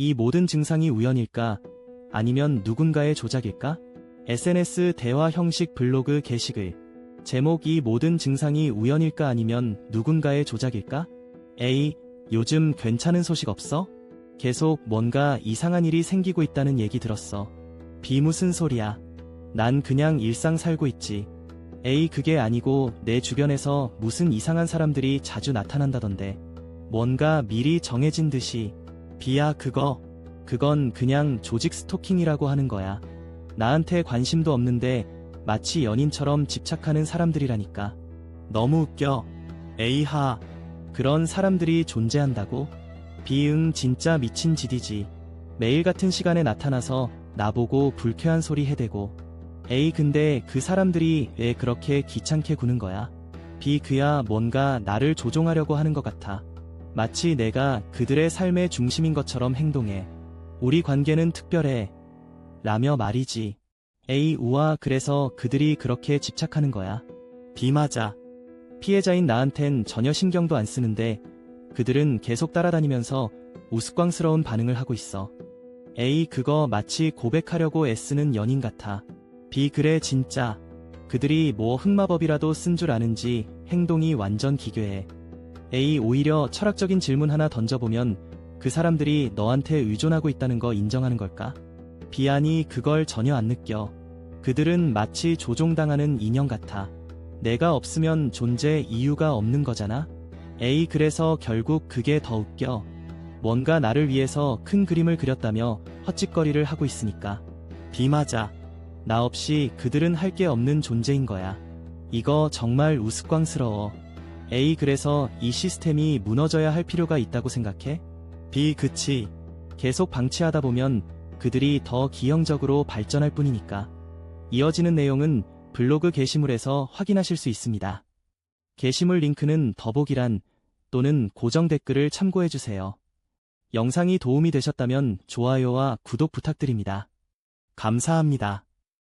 이 모든 증상이 우연일까? 아니면 누군가의 조작일까? SNS 대화 형식 블로그 게시글. 제목 이 모든 증상이 우연일까 아니면 누군가의 조작일까? A. 요즘 괜찮은 소식 없어? 계속 뭔가 이상한 일이 생기고 있다는 얘기 들었어. B. 무슨 소리야? 난 그냥 일상 살고 있지. A. 그게 아니고 내 주변에서 무슨 이상한 사람들이 자주 나타난다던데. 뭔가 미리 정해진 듯이. B야 그거. 그건 그냥 조직 스토킹이라고 하는 거야. 나한테 관심도 없는데 마치 연인처럼 집착하는 사람들이라니까. 너무 웃겨. 에이하. 그런 사람들이 존재한다고? 비응 진짜 미친 짓이지. 매일 같은 시간에 나타나서 나보고 불쾌한 소리 해대고. 에이 근데 그 사람들이 왜 그렇게 귀찮게 구는 거야? 비 그야 뭔가 나를 조종하려고 하는 것 같아. 마치 내가 그들의 삶의 중심인 것처럼 행동해. 우리 관계는 특별해. 라며 말이지. A 우와 그래서 그들이 그렇게 집착하는 거야. B 맞아. 피해자인 나한텐 전혀 신경도 안 쓰는데 그들은 계속 따라다니면서 우스꽝스러운 반응을 하고 있어. A 그거 마치 고백하려고 애쓰는 연인 같아. B 그래 진짜. 그들이 뭐 흑마법이라도 쓴 줄 아는지 행동이 완전 기괴해. A 오히려 철학적인 질문 하나 던져보면 그 사람들이 너한테 의존하고 있다는 거 인정하는 걸까? 아니 그걸 전혀 안 느껴. 그들은 마치 조종당하는 인형 같아. 내가 없으면 존재 이유가 없는 거잖아? A 그래서 결국 그게 더 웃겨. 뭔가 나를 위해서 큰 그림을 그렸다며 헛짓거리를 하고 있으니까. B 맞아. 나 없이 그들은 할 게 없는 존재인 거야. 이거 정말 우스꽝스러워. A 그래서 이 시스템이 무너져야 할 필요가 있다고 생각해? B 그치. 계속 방치하다 보면 그들이 더 기형적으로 발전할 뿐이니까. 이어지는 내용은 블로그 게시물에서 확인하실 수 있습니다. 게시물 링크는 더보기란 또는 고정 댓글을 참고해주세요. 영상이 도움이 되셨다면 좋아요와 구독 부탁드립니다. 감사합니다.